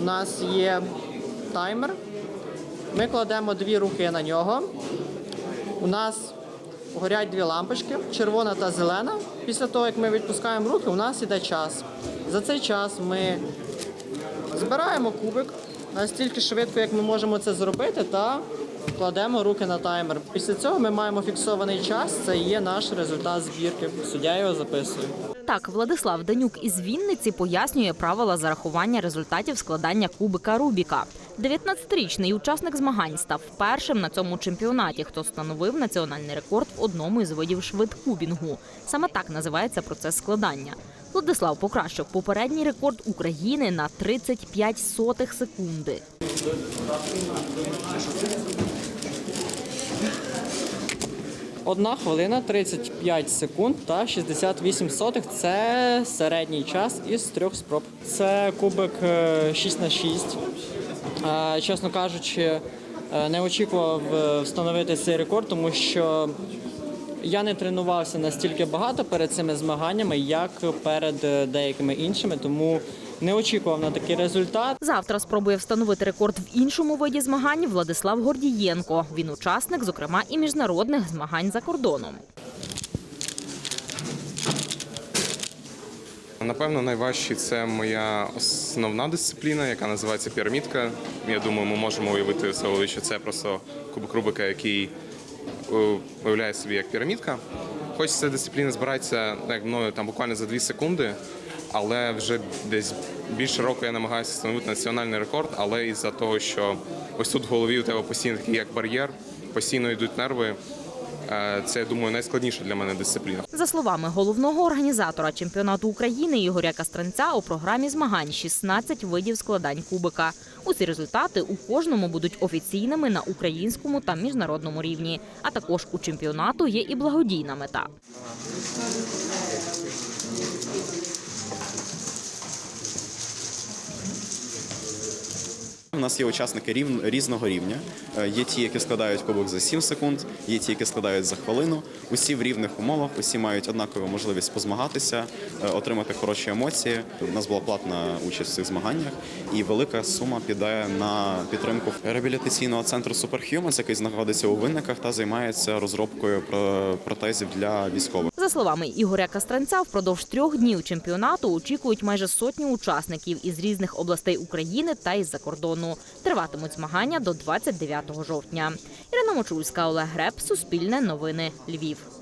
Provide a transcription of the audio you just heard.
у нас є таймер. Ми кладемо дві руки на нього. У нас горять дві лампочки, червона та зелена. Після того, як ми відпускаємо руки, у нас іде час. За цей час ми збираємо кубик настільки швидко, як ми можемо це зробити, та кладемо руки на таймер. Після цього ми маємо фіксований час. Це є наш результат збірки. Суддя його записує. Так, Владислав Данюк із Вінниці пояснює правила зарахування результатів складання кубика Рубіка. 19-річний учасник змагань став першим на цьому чемпіонаті, хто встановив національний рекорд в одному із видів швидкубінгу. Саме так називається процес складання. Владислав покращив попередній рекорд України на 35 сотих секунди. Одна хвилина 35 секунд та 68 сотих це середній час із трьох спроб. Це кубик е, 6 на 6. Е, Чесно кажучи, е, не очікував е, встановити цей рекорд, тому що я не тренувався настільки багато перед цими змаганнями, як перед е, деякими іншими, тому не очікував на такий результат. Завтра спробує встановити рекорд в іншому виді змагань Владислав Гордієнко. Він учасник, зокрема, і міжнародних змагань за кордоном. Напевно, найважче це моя основна дисципліна, яка називається пірамідка. Я думаю, ми можемо уявити собі, що це просто кубик Рубика, який е, уявляє собі як пірамідка. Хоч ця дисципліна збирається як мною там буквально за 2 секунди, але вже десь більше року я намагаюся встановити національний рекорд, але із-за того, що ось тут в голові у тебе постійно такий як бар'єр, постійно йдуть нерви. е, Це я думаю найскладніша для мене дисципліна. За словами головного організатора чемпіонату України Ігоря Кастренця, у програмі змагань 16 видів складань кубика. Усі результати у кожному будуть офіційними на українському та міжнародному рівні. А також у чемпіонату є і благодійна мета. Нас є учасники рів... різного рівня. Е, Є ті, які складають кубок за 7 секунд, є ті, які складають за хвилину. Усі в рівних умовах, усі мають однакову можливість позмагатися, е, отримати хороші емоції. У нас була платна участь в цих змаганнях, і велика сума піде на підтримку реабілітаційного центру Superhumans, який знаходиться у винниках та займається розробкою про- протезів для військових. За словами Ігоря Кастренця, впродовж трьох днів чемпіонату очікують майже сотню учасників із різних областей України та із-за кордону. Триватимуть змагання до 29 жовтня. Ірина Мочульська, Олег Греб, Суспільне новини, Львів.